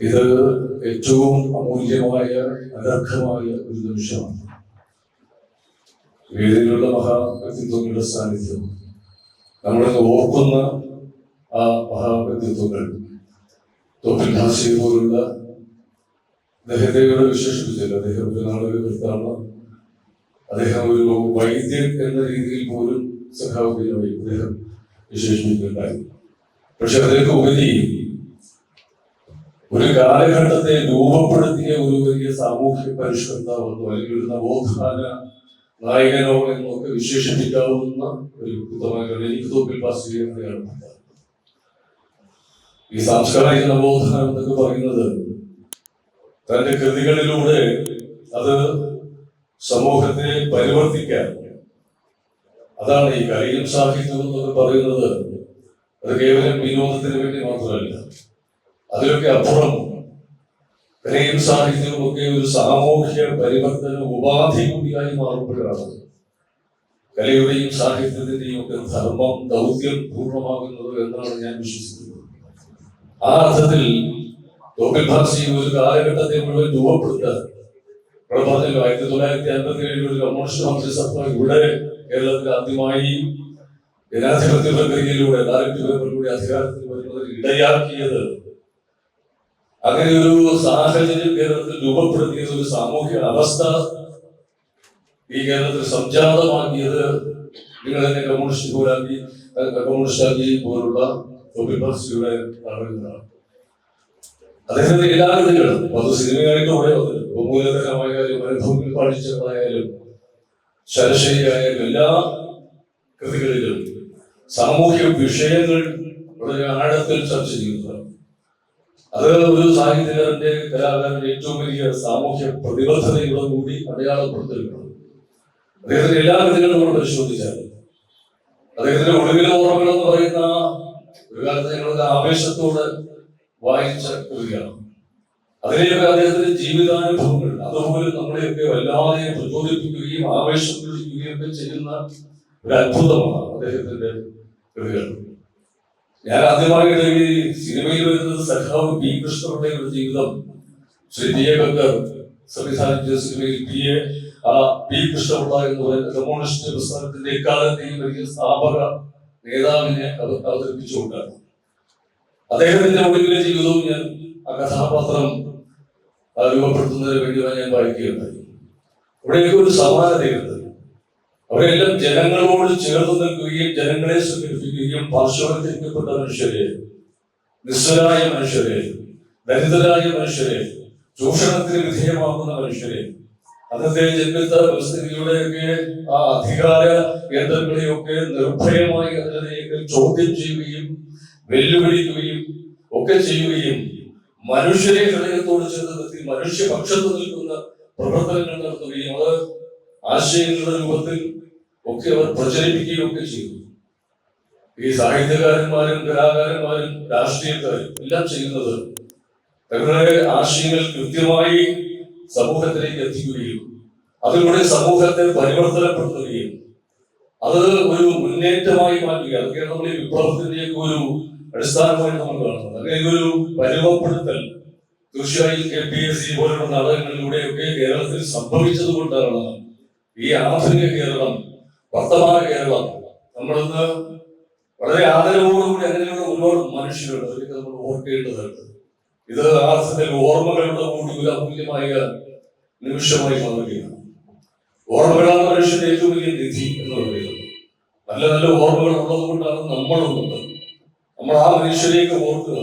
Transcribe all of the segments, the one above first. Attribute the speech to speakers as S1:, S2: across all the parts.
S1: ഇത് ഏറ്റവും അമൂല്യമായ അനർഘമായ ഒരു നിമിഷമാണ്. വേദിയിലുള്ള മഹാവ്യക്തിത്വങ്ങളുടെ സാന്നിധ്യം. നമ്മളിന്ന് ഓർക്കുന്ന ആ മഹാവ്യക്തിത്വങ്ങൾ. തോപ്പിൽ പോലുള്ള അദ്ദേഹത്തെയോട് വിശേഷിപ്പിച്ചില്ല. അദ്ദേഹം ഒരു നാളൊരു വൃത്താണ് അദ്ദേഹം ഒരു വൈദ്യൻ എന്ന രീതിയിൽ പോലും സഖാവുകയായി അദ്ദേഹം വിശേഷിപ്പിക്കുന്നുണ്ടായിരുന്നു പക്ഷെ അതിലേക്ക് ഉപരി ഒരു കാലഘട്ടത്തെ രൂപപ്പെടുത്തിയ ഒരു വലിയ സാമൂഹ്യ പരിഷ്കർത്താവെന്നോ അല്ലെങ്കിൽ ഒരു നവോത്ഥാന നായകനോ എന്നൊക്കെ വിശേഷിപ്പിക്കാവുന്ന ഒരു വ്യക്തിത്വമായിട്ടാണ് എനിക്ക് തോപ്പിൽ പാസ് ചെയ്യുന്നതാണ് ഈ സാംസ്കാരിക നവോത്ഥാനം എന്നൊക്കെ പറയുന്നത് തന്റെ കൃതികളിലൂടെ അത് സമൂഹത്തെ പരിവർത്തിക്കാൻ അതാണ് ഈ കലയും സാഹിത്യവും എന്നൊക്കെ പറയുന്നത് അത് കേവലം വിനോദത്തിന് വേണ്ടി മാത്രമല്ല. അതിലൊക്കെ അപ്പുറം കലയും സാഹിത്യവും ഒക്കെ ഒരു സാമൂഹ്യ പരിവർത്തന ഉപാധി കൂടിയായി മാറുമ്പോഴാണ് കലയുടെയും സാഹിത്യത്തിന്റെയും ഒക്കെ ധർമ്മം ദൗത്യം പൂർണമാകുന്നത് എന്നാണ് ഞാൻ വിശ്വസിക്കുന്നത്. ആ അർത്ഥത്തിൽ തോപ്പിൽ ഭാഷി ഒരു കാലഘട്ടത്തെ മുഴുവൻ രൂപപ്പെടുത്താൻ ഇവിടെ പറഞ്ഞല്ലോ ആയിരത്തി തൊള്ളായിരത്തി അൻപത്തി ഏഴിൽ ഒരു കമ്മ്യൂണിസ്റ്റ് മന്ത്രിസഭ ഇവിടെ കേരളത്തിൽ ആദ്യമായി ജനാധിപത്യ പ്രക്രിയയിലൂടെ ബാലറ്റ് പേപ്പറിലൂടെ അധികാരത്തിൽ വരുന്നതിന് ഇടയാക്കിയത് അങ്ങനെ ഒരു സാഹചര്യം കേരളത്തിൽ രൂപപ്പെടുത്തിയത് ഒരു സാമൂഹ്യ അവസ്ഥ. ഈ കേരളത്തിൽ സംജാതമാക്കിയത് നിങ്ങൾ തന്നെ കമ്മ്യൂണിസ്റ്റ് പോലാക്കി കമ്മ്യൂണിസ്റ്റാക്കി പോലുള്ള തൊഴിൽ പാർട്ടിയുടെ നാടകങ്ങളാണ് അദ്ദേഹത്തിന്റെ എല്ലാ കൃതികളും അത് സിനിമയായിട്ടൂടെ മൂലധനമായാലും അനുഭവത്തിൽ പാടിച്ചതായാലും ശരശൈലിയായാലും എല്ലാ കൃതികളിലും സാമൂഹ്യ വിഷയങ്ങൾ വളരെ ആഴത്തിൽ ചർച്ച ചെയ്യുന്നതാണ് അത് ഒരു സാഹിത്യകാരന്റെ കലാകാരന്റെ ഏറ്റവും വലിയ സാമൂഹ്യ പ്രതിബദ്ധതയോടെ കൂടി അടയാളപ്പെടുത്തിയിട്ടുണ്ട്. അദ്ദേഹത്തിന്റെ എല്ലാ കൃതികളും നമ്മൾ പരിശോധിച്ചാൽ അദ്ദേഹത്തിന്റെ ഒളിവിലെ ഓർമ്മകൾ എന്ന് പറയുന്ന ഒരു കാലത്ത് ഞങ്ങളുടെ ആവേശത്തോടെ വായിച്ച കൃതിയാണ്. അതിനെയൊക്കെ അദ്ദേഹത്തിന്റെ ജീവിതാനുഭവങ്ങൾ അതുപോലെ നമ്മളെയൊക്കെ വല്ലാതെ പ്രചോദിപ്പിക്കുകയും ആവേശം കൊള്ളിക്കുകയും ഒക്കെ ചെയ്യുന്ന ഒരു അത്ഭുതമാണ് അദ്ദേഹത്തിന്റെ കൃതികൾ. ഞാൻ ആദ്യമായിട്ട് ഈ സിനിമയിൽ വരുന്നത് സഖാവ് പി കൃഷ്ണപിള്ളയുടെ ജീവിതം. ശ്രീ പി എ ബക്കർ സംവിധാനം സിനിമയിൽ പി എ പി കൃഷ്ണപിള്ള എന്ന് പറയുന്ന കമ്മ്യൂണിസ്റ്റ് പ്രസ്ഥാനത്തിന്റെ എക്കാലത്തെയും വലിയ സ്ഥാപക നേതാവിനെ അവ- അവതരിപ്പിച്ചുകൊണ്ടാണ്. അദ്ദേഹത്തിന്റെ ഒടുവിലെ ജീവിതവും ഞാൻ ആ കഥാപാത്രം രൂപപ്പെടുത്തുന്നതിന് വേണ്ടി ഞാൻ വായിക്കുകയുണ്ടായി. ഇവിടെയൊക്കെ ഒരു സമാനതയുണ്ട് അവരെല്ലാം ജനങ്ങളോട് ചേർന്ന് നിൽക്കുകയും ജനങ്ങളെ സംഘടിപ്പിക്കുകയും പാർശ്വവൽക്കരിക്കപ്പെട്ട മനുഷ്യരെ നിസ്സരായ മനുഷ്യരെ ദരിദ്രരായ മനുഷ്യരെ ചൂഷണത്തിന് വിധേയമാകുന്ന മനുഷ്യരെ അന്നത്തെ ജന്മിത്ത വ്യവസ്ഥിതിയുടെയൊക്കെ ആ അധികാര കേന്ദ്രങ്ങളെയൊക്കെ നിർഭയമായി അതിനെയൊക്കെ ചോദ്യം ചെയ്യുകയും വെല്ലുവിളിക്കുകയും ഒക്കെ ചെയ്യുകയും മനുഷ്യരെ ഹൃദയത്തോട് ചേർന്ന് നിർത്തി മനുഷ്യപക്ഷത്ത് നിൽക്കുന്ന പ്രവർത്തനങ്ങൾ നടത്തുകയും അത് ആശയങ്ങളുടെ രൂപത്തിൽ ഒക്കെ അവർ പ്രചരിപ്പിക്കുകയും ഒക്കെ ചെയ്തു. ഈ സാഹിത്യകാരന്മാരും കലാകാരന്മാരും രാഷ്ട്രീയക്കാരും എല്ലാം ചെയ്യുന്നത് തങ്ങളുടെ ആശയങ്ങൾ കൃത്യമായി സമൂഹത്തിലേക്ക് എത്തിക്കുകയും അതിലൂടെ സമൂഹത്തെ പരിവർത്തനപ്പെടുത്തുകയും അത് ഒരു മുന്നേറ്റമായി മാറ്റുക അതൊക്കെയാണ് നമ്മൾ ഈ വിപ്ലവത്തിന്റെയൊക്കെ ഒരു അടിസ്ഥാനമായി നമ്മൾ കാണുന്നത്. അങ്ങനെ ഒരു പരിമപ്പെടുത്തൽ തീർച്ചയായും കെ പി എസ് സി പോലുള്ള നാടകങ്ങളിലൂടെയൊക്കെ കേരളത്തിൽ സംഭവിച്ചത് കൊണ്ടാണ് ഈ ആധുനിക കേരളം വർത്തമാന കേരളം. നമ്മളിന്ന് വളരെ ആദരവോടുകൂടി അങ്ങനെയുള്ള ഒരുപാട് മനുഷ്യരുണ്ട് അതൊക്കെ നമ്മൾ ഓർക്കേണ്ടതുണ്ട് ഇത് ആ സത്യത്തിൽ ഓർമ്മകളുടെ കൂടി ഒരു അമൂല്യമായ നിമിഷമായി മാറുകയാണ്. ഓർമ്മകളാണ് മനുഷ്യന്റെ ഏറ്റവും വലിയ നിധി എന്ന് പറയുന്നത്. നല്ല നല്ല ഓർമ്മകൾ ഉള്ളത് കൊണ്ടാണ് നമ്മളുള്ളത് നമ്മൾ ആ മനുഷ്യരേക്ക് ഓർക്കുക.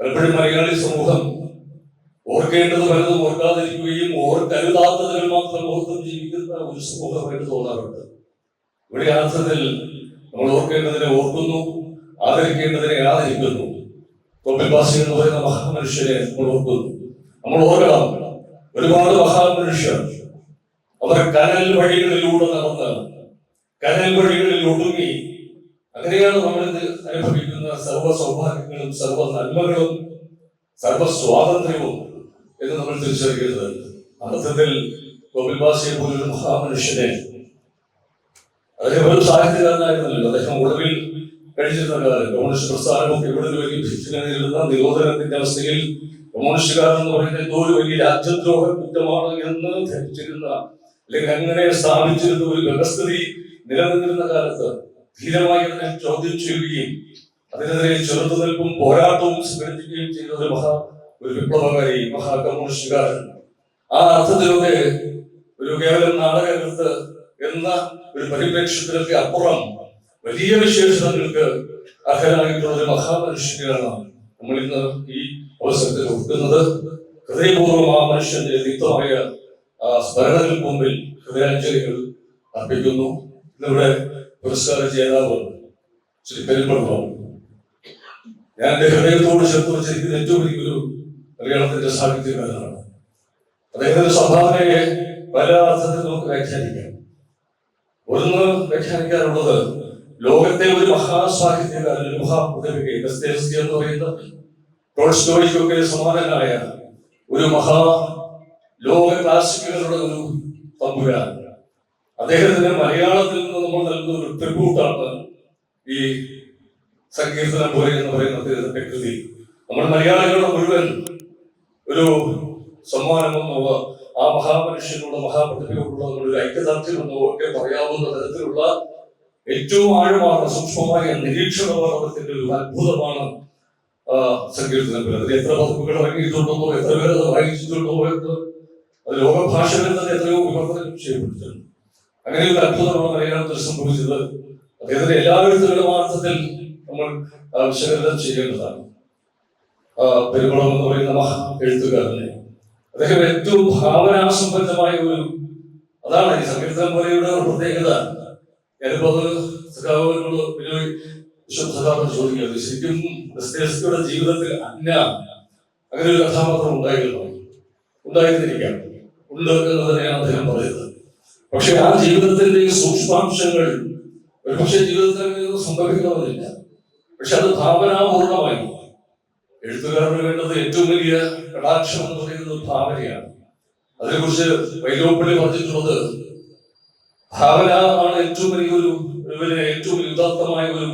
S1: പലപ്പോഴും മലയാളി സമൂഹം ഓർക്കേണ്ടത് പലതും ഓർക്കാതിരിക്കുകയും ഓർക്കരുതാത്തതിൽ മാത്രം ഓർത്തും ജീവിക്കുന്ന ഒരു സമൂഹമായിട്ട് തോന്നാറുണ്ട്. ഇവിടെ അർത്ഥത്തിൽ നമ്മൾ ഓർക്കേണ്ടതിനെ ഓർക്കുന്നു ആദരിക്കേണ്ടതിനെ ആദരിക്കുന്നു. തൊപ്പിൽവാസി എന്ന് പറയുന്ന മഹാമനുഷ്യരെ നമ്മൾ ഓർക്കുന്നു. നമ്മൾ ഓർക്കണം ഒരുപാട് മഹാമനുഷ്യർ അവർ കനൽ വഴികളിലൂടെ നടന്ന് കനൽ വഴികളിൽ ഒടുങ്ങി അങ്ങനെയാണ് നമ്മൾ ഇത് അനുഭവിക്കുന്ന സർവ സൗഭാഗ്യങ്ങളും സർവ നന്മകളും സർവ സ്വാതന്ത്ര്യവും എന്ന് നമ്മൾ തിരിച്ചറിയുന്നത് അർത്ഥത്തിൽ ഗോപിൽവാസിയെ പോലൊരു മഹാമനുഷ്യനെ അദ്ദേഹം ഒരു സാഹിത്യകാരനായിരുന്നല്ലോ. അദ്ദേഹം ഒടുവിൽ കഴിച്ചിരുന്ന കാലം കമ്മ്യൂണിസ്റ്റ് പ്രസ്ഥാനമൊക്കെ ഇവിടെ ഒരു വലിയ ഭീഷണി നിരോധനത്തിന്റെ അവസ്ഥയിൽ കമ്മ്യൂണിസ്റ്റുകാരൻ എന്ന് പറയുന്നത് എന്തോ ഒരു വലിയ രാജ്യദ്രോഹ കുറ്റമാണ് എന്ന് ധരിച്ചിരുന്ന അല്ലെങ്കിൽ അങ്ങനെ സ്ഥാപിച്ചിരുന്ന ഒരു വ്യവസ്ഥിതി നിലനിന്നിരുന്ന കാലത്ത് ധീരമായി അതിനെ ചോദ്യം ചെയ്യുകയും അതിനെതിരെ ചെറുത്തുനിൽപ്പും പോരാട്ടവും സംഘടിപ്പിക്കുകയും ചെയ്ത ഒരു മഹാ ഒരു വിപ്ലവകാരി മഹാ കമ്മ്യൂണിസ്റ്റുകാരൻ ആ അർത്ഥത്തിലൂടെ ഒരു കേവലം നാടകരുത്ത് എന്ന ഒരു പരിപ്രേക്ഷത്തിലൊക്കെ അപ്പുറം വലിയ വിശേഷങ്ങൾക്ക് അർഹനായിട്ടുള്ള ഒരു മഹാമനുഷ്യനാണ് നമ്മൾ ഇന്ന് ഈ അവസരത്തിൽ ഒട്ടുന്നത് ഹൃദയപൂർവം ആ മനുഷ്യന്റെ ദീപ്തമായ ആ സ്മരണകൾക്ക് മുമ്പിൽ ഹൃദയാഞ്ജലികൾ അർപ്പിക്കുന്നു. ഇന്നിവിടെ പുരസ്കാര ജേതാവ് ശ്രീ പെരുമ്പടം ഞാൻ എന്റെ ഹൃദയത്തോട് ചേർത്ത് വെച്ചിരിക്കുന്ന ഏറ്റവും വലിയൊരു മലയാളത്തിന്റെ സാഹിത്യകാരനാണ് അദ്ദേഹത്തിന്റെ സംഭാവനയെ പല അർത്ഥത്തിൽ നമുക്ക് വ്യാഖ്യാനിക്കാം. ഒന്ന് വ്യാഖ്യാനിക്കാറുള്ളത് ലോകത്തെ ഒരു മഹാസാഹിത്യകാരൻ ഒരു എന്ന് പറയുന്ന ടോൾസ്റ്റോയ്ക്കൊക്കെ സമാനനായ ഒരു മഹാ ലോക ക്ലാസിക്കുകളുടെ ഒരു പങ്കുകാരൻ അദ്ദേഹത്തിന് മലയാളത്തിൽ നിന്ന് നമ്മൾ നൽകുന്ന ഒരു ട്രിബ്യൂട്ടാണ് ഈ സങ്കീർത്തനം പോലെ എന്ന് പറയുന്ന അദ്ദേഹത്തിന്റെ കൃതി. നമ്മൾ മലയാളികളുടെ മുഴുവൻ ഒരു സമ്മാനമെന്നോ ആ മഹാമനുഷ്യനോട് മഹാപ്രതിഭയോടുള്ള ഒരു ഐക്യദാർഢ്യമെന്നോ ഒക്കെ പറയാവുന്ന തരത്തിലുള്ള ഏറ്റവും ആഴമാണ് സൂക്ഷ്മമായ നിരീക്ഷണത്തിന്റെ ഒരു അത്ഭുതമാണ് സങ്കീർത്തനം എത്ര പതിപ്പുകൾ ഇറങ്ങിയിട്ടുണ്ടെന്നോ എത്ര പേര് അത് വായിച്ചിട്ടുണ്ടോ എന്ന് അത് ലോകഭാഷകളിൽ തന്നെ എത്രയോ വിവർത്തനം ചെയ്യപ്പെട്ടിട്ടുണ്ട്. അങ്ങനെ ഒരു അത്ഭുതമാണ് മലയാളത്തിൽ സംഭവിച്ചത്. അദ്ദേഹത്തിന്റെ എല്ലാ എഴുത്തുകളും അർത്ഥത്തിൽ നമ്മൾ വിശകലനം ചെയ്യേണ്ടതാണ്. പെരുകുളം എന്ന് പറയുന്ന മഹാ എഴുത്തുകാരനെ അദ്ദേഹം ഏറ്റവും ഭാവനാസമ്പന്നമായ ഒരു അതാണ് ഈ സങ്കീർത്തനം ഒരു പ്രത്യേകത. ഞാനിപ്പോ അത് സഖാവിനോട് ബിനോയ് വിശ്വം സഖാവിനോട് ചോദിക്കുന്നത് ശരിക്കും ദസ്തേവ്സ്കിയുടെ ജീവിതത്തിൽ അന്ന അങ്ങനെ ഒരു കഥാപാത്രം ഉണ്ടായിരുന്നു. ഉണ്ടായിരുന്നിരിക്കാം. ഉണ്ട് എന്ന് തന്നെയാണ് അദ്ദേഹം പറയുന്നത്. പക്ഷെ ആ ജീവിതത്തിന്റെ സൂക്ഷ്മാംശങ്ങൾ ഒരുപക്ഷെ ജീവിതത്തിൽ സംഭവിക്കണമെന്നില്ല പക്ഷെ അത് ഭാവനാപൂർണമായി. എഴുത്തുകാരന് വേണ്ടത് ഏറ്റവും വലിയ കടാക്ഷം എന്ന് പറയുന്നത് ഭാവനയാണ്. അതിനെക്കുറിച്ച് വൈലോപ്പള്ളി പറഞ്ഞിട്ടുള്ളത് ഭാവന ആണ് ഏറ്റവും വലിയൊരു ഇവരെ ഏറ്റവും വലിയ ഉദാത്തമായ ഒരു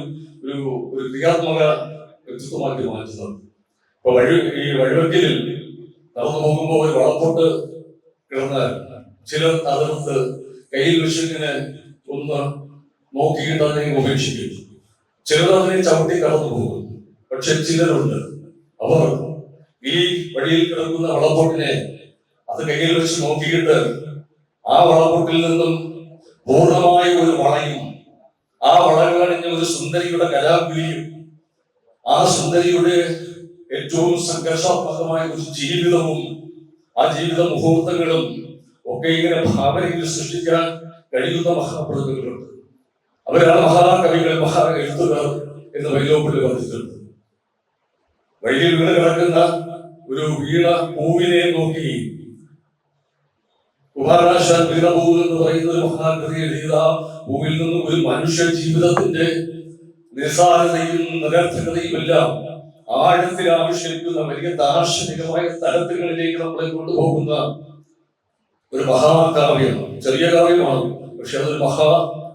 S1: ഒരു ഒരു ക്രിയാത്മക വ്യക്തിത്വമാക്കി മാറ്റുന്നത്. ഇപ്പൊ വഴി ഈ വഴിവെക്കലിൽ നടന്നു പോകുമ്പോൾ ഒരു വളപ്പൊട്ട് കിടന്നാൽ ചിലർ അതിർത്ത് കയ്യിൽ വെച്ചിങ്ങനെ ഒന്ന് നോക്കിയിട്ട് അതിനെ ഉപേക്ഷിക്കും ചിലർ അതിനെ ചവിട്ടി കടന്നു പോകും പക്ഷെ ചിലരുണ്ട്. അവർ ഈ വഴിയിൽ കിടക്കുന്ന വളപ്പൊട്ടിനെ അത് കയ്യിൽ വെച്ച് നോക്കിയിട്ട് ആ വളപ്പൊട്ടിൽ നിന്നും പൂർണമായ ഒരു വളയും ആ വള കാണിഞ്ഞ ഒരു സുന്ദരിയുടെ കലാപിലിയും ആ സുന്ദരിയുടെ ഏറ്റവും സംഘർഷാത്മകമായ ഒരു ജീവിതവും ആ ജീവിത മുഹൂർത്തങ്ങളും ഒക്കെ ഇങ്ങനെ ഭാവനയിൽ സൃഷ്ടിക്കാൻ കഴിയുന്ന മഹാപ്രതിഭകളുണ്ട് അവരാണ് മഹാകവികൾ മഹാ എഴുത്തുകാർ എന്ന് വൈലോപ്പിൽ പറഞ്ഞിട്ടുണ്ട്. വഴിയിൽ വീണ് കിടക്കുന്ന ഒരു വീണ പൂവിനെ നോക്കി. വീണപൂ എന്ന് പറയുന്ന ഒരു മഹാകൃതി എഴുതിയ നിന്നും ഒരു മനുഷ്യ ജീവിതത്തിന്റെ നിസ്സാരതയും നിരർത്ഥകതയും എല്ലാം ആഴത്തിൽ ആവിഷ്കരിക്കുന്ന വലിയ ദാർശനികമായ തലത്തികളിലേക്ക് നമ്മളെ കൊണ്ടുപോകുന്ന ഒരു മഹാകാവ്യം ചെറിയ കാവ്യമാണ് പക്ഷെ അതൊരു മഹാ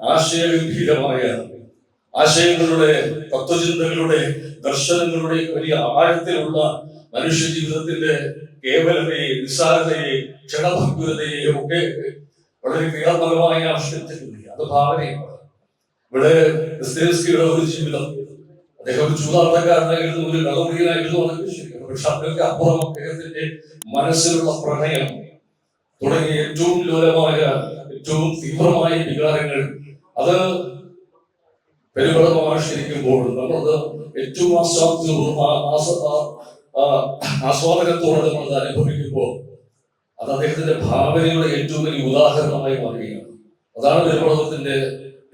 S1: ആശയഗംഭീരമായ ആശയങ്ങളുടെ തത്വചിന്തകളുടെ ദർശനങ്ങളുടെ വലിയ ആഴത്തിലുള്ള മനുഷ്യ ജീവിതത്തിന്റെ കേവലതയെ നിസ്സാരതയെ ക്ഷണഭംഗുരതയെ ഒക്കെ വളരെ ക്രിയാത്മകമായി ആവിഷ്കരിച്ചിട്ടുണ്ട്. അത് ഭാവനയാണ്. ഇവിടെ ദസ്തേവ്സ്കിയുടെ ഒരു ജീവിതം. അദ്ദേഹം ഒരു ചൂതാട്ടക്കാരനായിരുന്നു ഒരു കളറിയനായിരുന്നു അതൊക്കെ ശരിയാണ്. പക്ഷെ അതിനൊക്കെ അപ്പുറം അദ്ദേഹത്തിന്റെ മനസ്സിലുള്ള പ്രണയം തുടങ്ങിയ ഏറ്റവും ലോലമായ ഏറ്റവും തീവ്രമായ വികാരങ്ങൾ അത് പെരുപടമാശ്വരിക്കുമ്പോൾ നമ്മളത് ഏറ്റവും ആസ്വാദ്യവും ആ- ആസ്വ- ആ- ആ ആസ്വാദനത്തോടെ നമ്മൾ അനുഭവിക്കുമ്പോൾ അത് അദ്ദേഹത്തിന്റെ ഭാവനയുടെ ഏറ്റവും വലിയ ഉദാഹരണമായി മാറുകയാണ്. അതാണ് പെരുപടത്തിന്റെ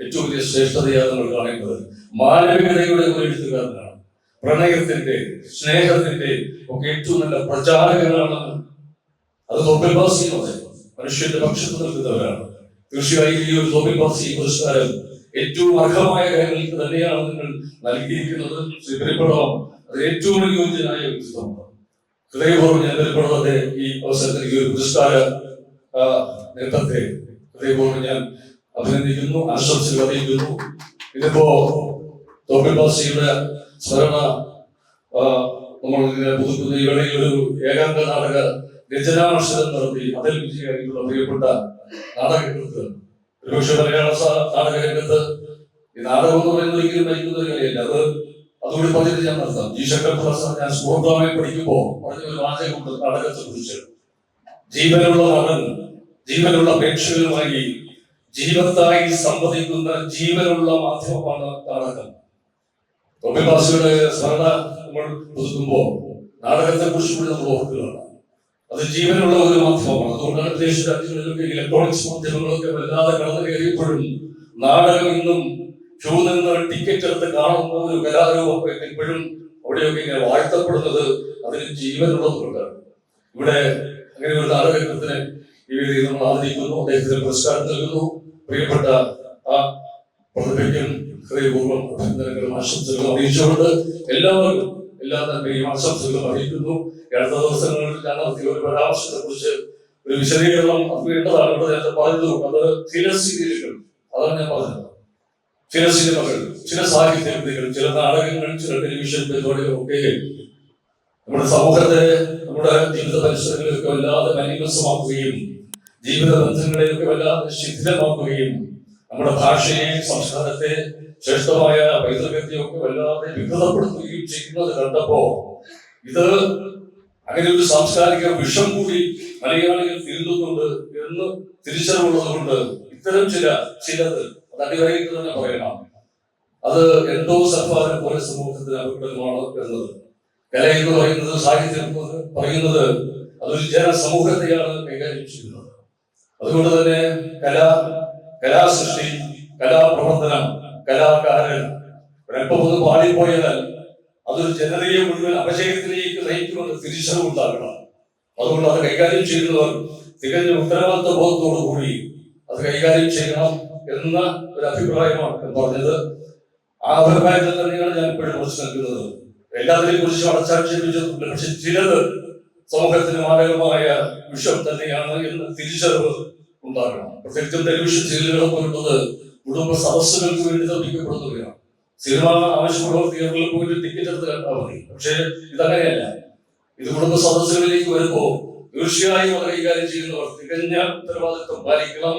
S1: ഏറ്റവും വലിയ ശ്രേഷ്ഠതയാണ് നമ്മൾ കാണുന്നത്. മാനവികതയുടെ ഒരു എഴുത്തുകാരനാണ്. പ്രണയത്തിന്റെ സ്നേഹത്തിന്റെ ഒക്കെ ഏറ്റവും നല്ല പ്രചാരകനാണ് അത് തോപ്പിൽ ബാസി എന്ന് പറയും. മനുഷ്യന്റെ പക്ഷത്ത് നിൽക്കുന്നവരാണ്. തീർച്ചയായും ഈ ഒരു തൊപ്പിൽവാസി പുരസ്കാരം ഏറ്റവും അർഹമായ കാര്യങ്ങൾക്ക് തന്നെയാണ് നിങ്ങൾ നൽകിയിരിക്കുന്നത്. ശ്രീ അത് ഏറ്റവും അനുയോജ്യനായ വ്യക്തിത്വമാണ് ഹൃദയപൂർവം ഞാൻ പെരുപ്പടത്തെ ഈ അവസരത്തിൽ ഈ ഒരു പുരസ്കാര നേട്ടത്തെ ഹൃദയപൂർവം ഞാൻ അഭിനന്ദിക്കുന്നു ആശംസകൾ അറിയിക്കുന്നു. ഇതിപ്പോ തോപ്പിൽ പാസിയുടെ സ്മരണ നമ്മൾ പുതുക്കുന്ന ഈ വേളയിൽ ഒരു ഏകാംഗ നാടക രചനാമത്സരം നടത്തി അതിൽ വിജയിയായിട്ടുള്ള പ്രിയപ്പെട്ട നാടകകൃത്ത് അത് പറഞ്ഞിട്ട് ഞാൻ ഞാൻ പഠിക്കുമ്പോൾ ജീവനുള്ള ജീവനുള്ള പ്രേക്ഷകരുമായി ജീവത്തായി സംവദിക്കുന്ന ജീവനുള്ള മാധ്യമമാണ് നാടകം. തൊമ്മിഭാഷയുടെ സ്മരണ നമ്മൾ പുതുക്കുമ്പോൾ നാടകത്തെ കുറിച്ച് കൂടി അത് ജീവനുള്ള ഒരു മാധ്യമമാണ്. അതുകൊണ്ടാണ് വിദേശ രാജ്യങ്ങളിലൊക്കെ ഇലക്ട്രോണിക്സ് മാധ്യമങ്ങളൊക്കെ വല്ലാതെ കടന്നു കയറിയപ്പോഴും നാടകം ഇന്നും ക്യൂ നിന്ന് ടിക്കറ്റ് എടുത്ത് കാണുന്ന ഒരു കലാരൂപമൊക്കെ ഇപ്പോഴും അവിടെയൊക്കെ ഇങ്ങനെ വാഴ്ത്തപ്പെടുന്നത് അതിന് ജീവനുള്ളതുകൊണ്ടാണ് ഇവിടെ അങ്ങനെ ഒരു നാടകത്തിന് ഈ രീതിയിൽ നമ്മൾ ആദരിക്കുന്നു. അദ്ദേഹത്തിന് പുരസ്കാരം നൽകുന്നു. പ്രിയപ്പെട്ട ആ പ്രതിഭയ്ക്കും ഹൃദയപൂർവം അഭിനന്ദനങ്ങളും ആശംസകളും അറിയിച്ചുകൊണ്ട് എല്ലാവർക്കും എല്ലാ നന്മയും ആശംസകളും അറിയിക്കുന്നു. അടുത്ത ദിവസങ്ങളിൽ ഒരു പരാമർശത്തെ കുറിച്ച് ഒരു വിശദീകരണം വേണ്ടതാണ് നേരത്തെ പറഞ്ഞതുകൊണ്ട് അത് സീരിയലുകൾ അതാണ് ഞാൻ പറഞ്ഞത്. ചില സിനിമകൾ ചില സാഹിത്യ കൃതികൾ ചില നാടകങ്ങൾ ചില ടെലിവിഷൻ പരിപാടികൾ ഒക്കെ നമ്മുടെ സമൂഹത്തെ നമ്മുടെ ജീവിത പരിസരങ്ങളിലൊക്കെ വല്ലാതെ മലിനസമാക്കുകയും ജീവിത ബന്ധങ്ങളെയൊക്കെ വല്ലാതെ ശിഥിലമാക്കുകയും നമ്മുടെ ഭാഷയെ സംസ്കാരത്തെ ശ്രേഷ്ഠമായ പൈതൃകത്തെയൊക്കെ വല്ലാതെ വികൃതപ്പെടുത്തുകയും ചെയ്യുന്നത് കണ്ടപ്പോ ഇത് അങ്ങനെ ഒരു സാംസ്കാരിക വിഷം കൂടി മലയാളികൾ തീർന്നുന്നുണ്ട് എന്ന് തിരിച്ചറിവുള്ളത് കൊണ്ട് ഇത്തരം ചില ചിലത് അത് അടിവരയിട്ട് തന്നെ പറയണം. അത് എന്തോ സർഫാരം പോലെ സമൂഹത്തിന് അഭിപ്രായമാണ് എന്നത്. കല എന്ന് പറയുന്നത് സാഹിത്യം പറയുന്നത് അതൊരു ജനസമൂഹത്തെയാണ് കൈകാര്യം ചെയ്യുന്നത്. അതുകൊണ്ട് തന്നെ കല കലാസൃഷ്ടി കലാപ്രവർത്തനം കലാകാരൻ ഒരല്പം ഒന്ന് പാളിപ്പോയാൽ അതൊരു ജനതയെ മുഴുവൻ അപജയത്തിലേക്ക് നയിക്കുമെന്ന് തിരിച്ചറിവുണ്ടാകണം അതുകൊണ്ട് അത് കൈകാര്യം ചെയ്യുന്നവർ തികഞ്ഞ ഉത്തരവാദിത്വ ബോധത്തോടു കൂടി അത് കൈകാര്യം ചെയ്യണം എന്ന ഒരു അഭിപ്രായമാണ് പറഞ്ഞത്. ആ അഭിപ്രായത്തിൽ തന്നെയാണ് ഞാൻ ഇപ്പോഴും കുറിച്ച് നൽകുന്നത് എല്ലാത്തിനെയും കുറിച്ച് അടച്ചാക്ഷേപിച്ചിട്ടുണ്ട് പക്ഷെ ചിലത് സമൂഹത്തിന് മാരകമായ വിഷം തന്നെയാണ് എന്ന് തിരിച്ചറിവ് ഉണ്ടാകണം. പ്രത്യേകിച്ചും ടെലിവിഷൻ സീരിയലുകൾ പോലുള്ളത് കുടുംബ സദസ്സുകൾക്ക് വേണ്ടി നിർമ്മിക്കപ്പെടുന്നവയാണ്. സിനിമ ആവശ്യമുള്ളവർ തിയേറ്ററിൽ പോയിട്ട് ടിക്കറ്റ് എടുത്ത് കണ്ടാൽ മതി. പക്ഷേ ഇതങ്ങനെയല്ല. ഇത് കുടുംബ സദസ്സുകളിലേക്ക് വരുമ്പോ തീർച്ചയായും അത് കൈകാര്യം ചെയ്യുന്നവർ തികഞ്ഞ ഉത്തരവാദിത്വം പാലിക്കണം.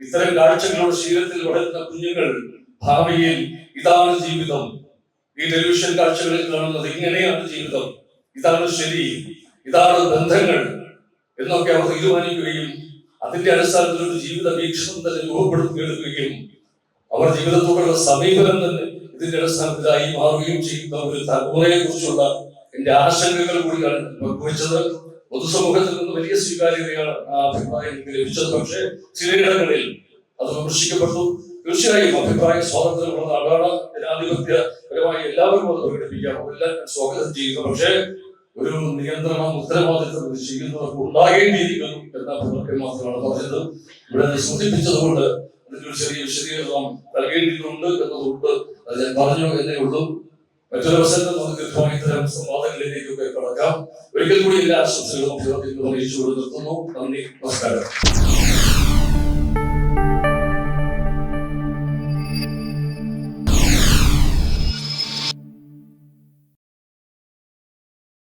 S1: ഇത്തരം കാഴ്ചകളുടെ ശീലത്തിൽ വളരുന്ന കുഞ്ഞുങ്ങൾ ഭാവിയിൽ ഇതാണ് ജീവിതം. ഈ ടെലിവിഷൻ കാഴ്ചകളിൽ കാണുന്നത് ഇങ്ങനെയാണ് ജീവിതം. ഇതാണ് ശരി ഇതാണ് ബന്ധങ്ങൾ എന്നൊക്കെ അവർ തീരുമാനിക്കുകയും അതിന്റെ അടിസ്ഥാനത്തിൽ ഒരു ജീവിത വീക്ഷണം തന്നെ രൂപപ്പെടുത്തിയെടുക്കുകയും അവർ ജീവിതത്തോടുള്ള സമീപനം തന്നെ ഇതിന്റെ അടിസ്ഥാനത്തിലായി മാറുകയും ചെയ്യുന്ന ഒരു തലമുറയെ കുറിച്ചുള്ള എന്റെ ആശങ്കകൾ കൂടിയാണ് പങ്കുവച്ചത് പൊതുസമൂഹത്തിൽ നിന്ന് വലിയ സ്വീകാര്യതയാണ് ആ അഭിപ്രായം എനിക്ക് ലഭിച്ചത്. പക്ഷേ ചിലയിടങ്ങളിൽ അത് വിമർശിക്കപ്പെട്ടു. തീർച്ചയായും അഭിപ്രായ സ്വാതന്ത്ര്യമുള്ള നാടാണ് ജനാധിപത്യപരമായി എല്ലാവരും അത് പ്രകടിപ്പിക്കാം ഞാൻ സ്വാഗതം ചെയ്യുന്നു. പക്ഷേ ഒരു നിയന്ത്രണം ഉത്തരവാദിത്വം ചെയ്യുന്നവർക്ക് ഉണ്ടാകേണ്ടിയിരിക്കുന്നു എന്ന അഭിപ്രായം മാത്രമാണ് പറഞ്ഞത്. ഇവിടെ സൂചിപ്പിച്ചതുകൊണ്ട് അതിനൊരു ചെറിയ വിശദീകരണം നൽകേണ്ടിയിട്ടുണ്ട് എന്നതുകൊണ്ട് അത് ഞാൻ പറഞ്ഞു എന്നേ ഉള്ളൂ. മറ്റൊരു അവസരത്തിൽ നമുക്ക് കൃത്യമായി ഇത്തരം സംവാദങ്ങളിലേക്കൊക്കെ കടക്കാം. ഒരിക്കൽ കൂടി എല്ലാ ആശംസകളും അറിയിച്ചുകൊണ്ട് നിർത്തുന്നു. നന്ദി. നമസ്കാരം.